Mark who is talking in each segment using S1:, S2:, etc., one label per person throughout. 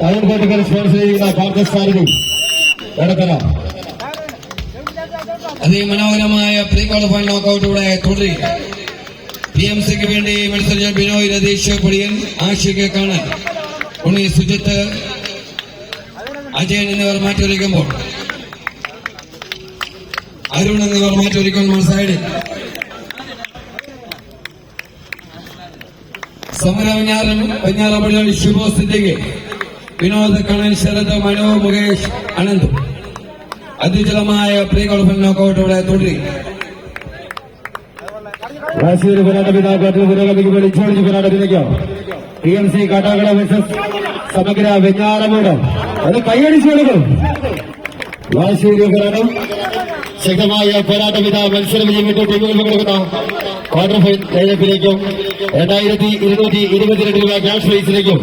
S1: Town കോട്ടുകൾ sponsor ചെയ്യുന്ന പാർത്ഥസാരഥി വടക്കര
S2: അതിമനോഹരമായ pre qualifier നോക്കൌട്ടിലൂടെ തുടരി. പി എം സിക്ക് വേണ്ടി മത്സരിച്ച ബിനോയ് രതീഷ് പൊടിയൻ ആഷിക്ക് കാണാൻ. ഉണ്ണി സുജിത്ത് അജയൻ എന്നിവർ മാറ്റിയൊരുക്കുമ്പോൾ അരുൺ എന്നിവർ മാറ്റിയൊരുക്കുമ്പോൾ സൈഡിൽ സമര വെഞ്ഞാറൻ വെഞ്ഞാറപ്പള്ളിയുടെ ശുഭോ സിദ്ദിഖ് വിനോദ് ശരത് മനോ മുകേഷ് അനന്ത്. അതിജലമായ പ്രീ നോക്കൌട്ടിലൂടെ തുടരി.
S1: വാശിയൊരു പോരാട്ട പിതാക്കാട്ടിൽ പുരോഗമിക്ക് പോരാട്ടത്തിലേക്ക് T M C Kattakada Samagra വെഞ്ഞാറമൂടം. അത് കൈയടിച്ചു കൊടുക്കും വാശിയൊരു പോരാട്ടം ശക്തമായ പോരാട്ട ഇതാ മത്സര വിജയം വിട്ട് ടീമുകൾ പങ്കെടുക്കുന്ന ക്വാർട്ടർ ഫൈനൽ ലൈനപ്പിലേക്കും രണ്ടായിരത്തി ഇരുന്നൂറ്റി ഇരുപത്തിരണ്ട് രൂപ ക്യാഷ് പ്രൈസിലേക്കും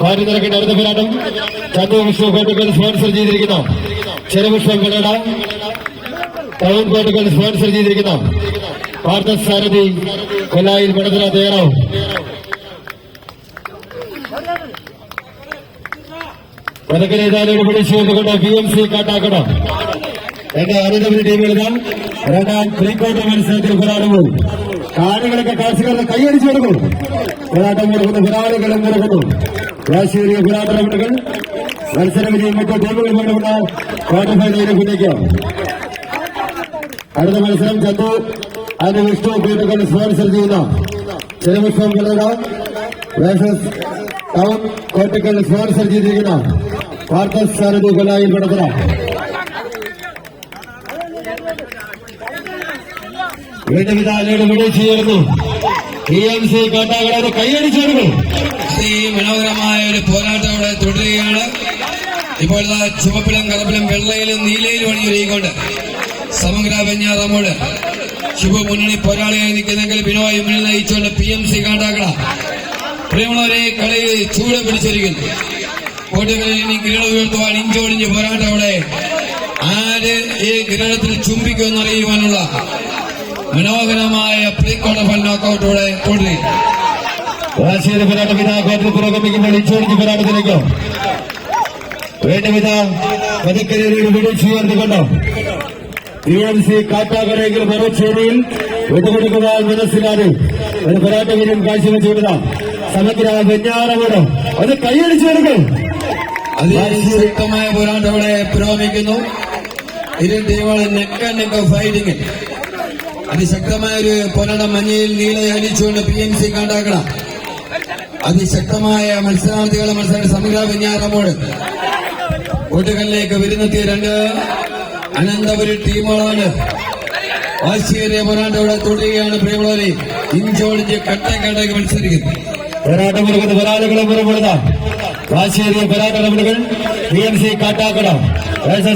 S1: ക്വാർട്ടർ നിരക്കിന്റെ അടുത്ത പോരാട്ടം ചന്ദ്ര വിഷ്ണു കോട്ടക്കൽ സ്പോൺസർ ചെയ്തിരിക്കുന്ന. ചെറുപുഷ്പം കടട ടൗൺ കോട്ടക്കൽ സ്പോൺസർ ചെയ്തിരിക്കുന്ന. പാർത്ഥസാരഥി കൊല്ലായിൽ മടത്തല തയ്യാറാവും പതക്കരേതാലോട് പിടിച്ചു വന്നുകൊണ്ട് ബി എം സി കാട്ടാക്കട. രണ്ടാം കാണികളൊക്കെ കാശുകാരുടെ കൈയടിച്ചു കൊടുക്കും. പോരാട്ടം കൊടുക്കുന്നു പോരാളികളും കൊടുക്കുന്നു രാഷ്ട്രീയ പോരാട്ട റൗണ്ടുകൾ മത്സര വിജയം മറ്റു ടീമുകളും ക്വാർട്ടർ ഫൈനലിലേക്ക് ഉന്നയിക്കാം അടുത്ത മത്സരം ചന്തു അതിന് വിഷ്ണു കൂട്ടുകൾ സ്പോൺസർ ചെയ്യുന്ന ടൗൺ കോട്ടക്കൽ സ്പോൺസർ ചെയ്തിരിക്കുന്ന വാർത്താ സാരഥി കൊല്ലായിൽ പടത്തറ വീണ്ടും ഇതാലയുടെ വിളിച്ചു ചേർന്നു. ടി എം സി കാട്ടാകളെ കൈയടിച്ചെടുക്കും
S2: മനോഹരമായ ഒരു പോരാട്ടം ഇവിടെ തുടരുകയാണ്. ഇപ്പോൾ ചുവപ്പിലും കറുപ്പിലും വെള്ളയിലും നീലയിലും അണിയൊരുങ്ങിക്കൊണ്ട് സമഗ്ര വെഞ്ഞാറമ്മോട് ശുഭ മുന്നണി പോരാളിയായി നിൽക്കുന്നെങ്കിൽ ബിനോയ് മുന്നിൽ നയിച്ചുകൊണ്ട് പി എം സി കാട്ടാക്കട. പ്രിയമുള്ളവരെ കളി ചൂട് പിടിച്ചിരിക്കുന്നു. കോട്ടുകളിൽ ഇനി കിരീടം ഉയർത്തുവാൻ ഇഞ്ചോടിഞ്ച് പോരാട്ടം അവിടെ ആര് ഈ കിരീടത്തിൽ ചുംബിക്കുമെന്നറിയുവാനുള്ള മനോഹരമായ പ്രീ ക്വാർട്ടർ ഫൈനൽ നോക്കൌട്ടോടെ തുടരി.
S1: വാശിയുടെ പോരാട്ടം ഇതാ ക്വാർട്ടർ പുരോഗമിക്കുമ്പോൾ ഇച്ചോടിച്ച് പോരാട്ടത്തിലേക്കോ. വീണ്ടും ഇതാ പതുക്കരയുടെ വിളിച്ചു ഉയർത്തിക്കൊണ്ടോ? യു എം സി കാട്ടാക്കരയെങ്കിൽ മറുചേരിയിൽ വിട്ടുകൊടുക്കുവാൻ മനസ്സിലാതെ ഒരു പോരാട്ട കാഴ്ചവെച്ചു കാഴ്ചവെച്ചുകൊടുത്ത സമഗ്ര വെഞ്ഞാറമൂടം അത് കൈയടിച്ചു കൊടുക്കും.
S2: അതിശക്തമായ പോരാട്ടം ഇവിടെ പുരോഗമിക്കുന്നു. ഇരു ടീമുകൾ നെക്ക് നെക്ക് ഫൈറ്റിംഗ് അതിശക്തമായ ഒരു പോരാട്ടം മഞ്ഞയിൽ നീല അലിച്ചുകൊണ്ട് പി എം സി കണ്ടാക്കട അതിശക്തമായ മത്സരാർത്ഥികളെ മത്സരം സമഗ്ര വെഞ്ഞാറമോട് കൂട്ടുകളിലേക്ക് വിരുന്നെത്തിയ രണ്ട് അനന്തപുരി ടീമുകളാണ്. വാശിയേറിയ പോരാട്ടം തുടരുകയാണ് പ്രിയമുള്ളവരെ. ഇഞ്ചോടിഞ്ച് കട്ടക്കാട്ടേക്ക് മത്സരിക്കുന്നു.
S1: പോരാട്ടം കൊടുക്കുന്ന പോരാളികളെ പുറപ്പെടുന്ന വാശിയേറിയ പോരാട്ട റബിളുകൾ പി എം സി കാട്ടാക്കടം.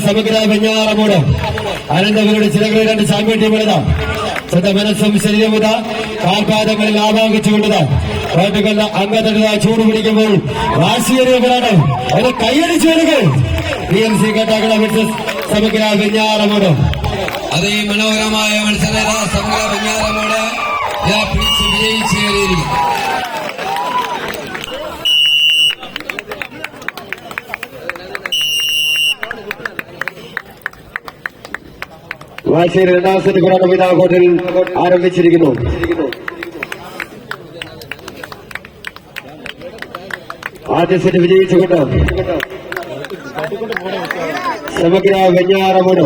S1: സമഗ്ര വെഞ്ഞാറമൂടം അനന്തപുരിയുടെ ചിലകളിൽ രണ്ട് ചാമ്പ്യൻ ടീമുകളാണ്. സ്വന്തം മനസ്സും ശരീരമുത കാൽപാദങ്ങളിൽ ആവാഹിച്ചുകൊണ്ടത്. കോട്ടുകളുടെ അംഗതട ചൂട് പിടിക്കുമ്പോൾ വാശിയേറിയവരാണ് അത് കൈയടിച്ചു P M C Kattakada Samagra വെഞ്ഞാറമൂടം
S2: അതേ മനോഹരമായ മത്സര സമഗ്ര വെഞ്ഞാറമോട് വിജയിച്ചു
S1: വാശിയേറിയ രണ്ടാം സെറ്റ് പോരാട്ടം ഇതാ കോട്ടിൽ ആരംഭിച്ചിരിക്കുന്നു. ആദ്യ സെറ്റ് വിജയിച്ചുകൊണ്ട് സമഗ്ര വെഞ്ഞാറമൂട്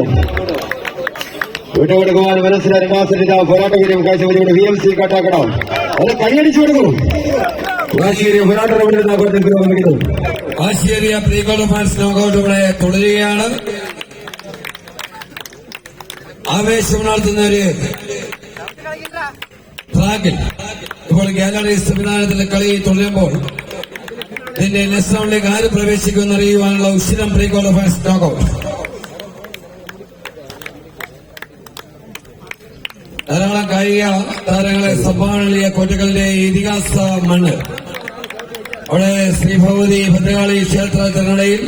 S1: വിട്ടുകൊടുക്കുവാൻ മനസ്സിലെ രണ്ടാം സെറ്റ് ഇതാ പോരാട്ട വീര്യം കാഴ്ചവെച്ചുകൊണ്ട് വി എം സി കാട്ടാക്കണം അത് കൈയടിച്ചു കൊടുക്കും. ആശ്ചര്യ പോരാട്ട റൗണ്ടിൽ
S2: ഫൈനൽസ് നോക്കൌട്ട് തുടരുകയാണ്. ആവേശം നടത്തുന്ന ഒരു ട്രാക്കിൽ ഇപ്പോൾ ഗാലറി സംവിധാനത്തിലെ കളി തുടരുമ്പോൾ ഇതിന്റെ നെക്സ്റ്റ് ആര് പ്രവേശിക്കുമെന്ന് അറിയുവാനുള്ള ഉച്ചിരം പ്രീ ഫൈനൽസ് നോക്കൌട്ട് ധാരാളം കായിക താരങ്ങളെ നൽകിയ കോട്ടകളുടെ ഇതിഹാസ മണ്ണ്. അവിടെ ശ്രീ ഭഗവതി ഭദ്രകാളി ക്ഷേത്ര തിരുനടയിൽ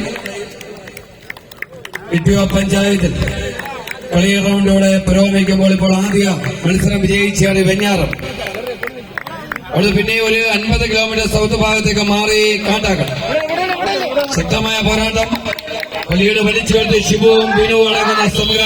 S2: ഇട്ടുവ പഞ്ചായത്തിൽ കളി റൗണ്ടോടെ പുരോഗമിക്കുമ്പോൾ ഇപ്പോൾ ആദ്യ മത്സരം വിജയിച്ചാണ് വെഞ്ഞാറം. അവിടെ പിന്നെ ഒരു അൻപത് കിലോമീറ്റർ സൗത്ത് ഭാഗത്തേക്ക് മാറി കാട്ടാക്കട. ശക്തമായ പോരാട്ടം. കളിയുടെ വലിച്ചു കെട്ടി ശിവവും ബിനുവും അടങ്ങുന്ന സമഗ്ര